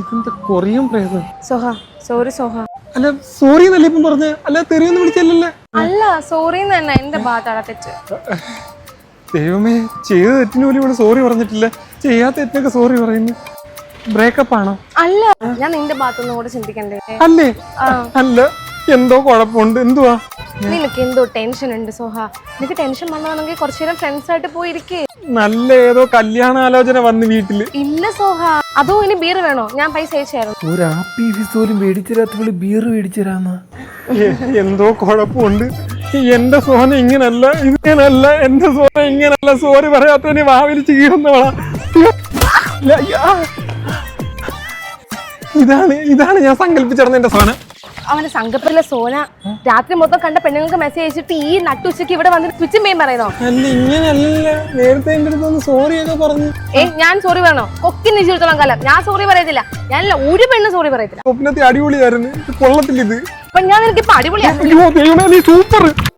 ഇതെന്താ കൊറിയൻ പ്രേതം? സോഹ സോറി സോഹ. അല്ല സോറി എന്നല്ലേ ഇപ്പം പറഞ്ഞ? അല്ല തെറിയൊന്നും വിളിച്ചല്ലേ അല്ല സോറി തന്നെ എന്റെ ഭാഗത്താണ് തെറ്റ്. ദൈവമേ ചെയ്ത തെറ്റിന് പോലും ഇവിടെ സോറി പറഞ്ഞിട്ടില്ല. ചെയ്യാത്ത തെറ്റിനൊക്കെ സോറി പറയുന്നു. ബ്രേക്കപ്പ് ആണോ? അല്ല ഞാൻ നിന്റെ ഭാഗത്തൊന്നും കൂടെ ചിന്തിക്കണ്ടേ? അല്ലേ? അല്ല. എന്തോ കുഴപ്പമുണ്ട്. എന്തുവാ? നിനക്ക് എന്തോ ടെൻഷൻ ഉണ്ട് സോഹ. നിനക്ക് ടെൻഷൻ വന്നാണെങ്കിൽ കുറച്ചു നേരം ഫ്രണ്ട്സ് ആയിട്ട് പോയിരിക്കേ. നല്ല ഏതോ കല്യാണ ആലോചന വന്ന് വീട്ടിൽ. ഇല്ല സോഹ. അതോ ഇനി ബീർ വേണോ? ഞാൻ പൈസ അയച്ചായിരുന്നു. ഒരു ആപ്പി പോലും മേടിച്ചിരാത്ത വിളി ബീർ മേടിച്ചിരാന്ന എ- എന്തോ കുഴപ്പമുണ്ട്. എന്റെ സോന ഇങ്ങനല്ല ഇങ്ങനല്ല എന്റെ സോന ഇങ്ങനല്ല. സോറി പറയാത്തതിന് വാവിലിച്ച് കീറുന്നവളാ ഇതാണ് ഇതാണ് ഞാൻ സങ്കല്പിച്ചിരുന്ന എന്റെ സോന അവന്റെ സംഘത്തിലെ സോന രാത്രി മൊത്തം കണ്ട പെണ്ണുങ്ങൾക്ക് മെസ്സേജ് അയച്ചിട്ട് ഈ നട്ടുച്ചയ്ക്ക് ഇവിടെ വന്നിട്ട് സ്വിച്ചും പേയും പറയുന്നോ? നേരത്തെ സോറി ഒക്കെ പറഞ്ഞു. ഏ ഞാൻ സോറി പറയണോ? കൊക്കിന് ജീവിതത്തോളം കാലം. ഞാൻ സോറി പറയത്തില്ല. ഞാനല്ല ഒരു പെണ്ണ് സോറി പറയത്തില്ല. അടിപൊളിയായിരുന്നു. കൊള്ളത്തില്ല ഇത്. അപ്പൊ ഞാൻ നിനക്ക് ഇപ്പൊ അടിപൊളിയായിരുന്നു സൂപ്പർ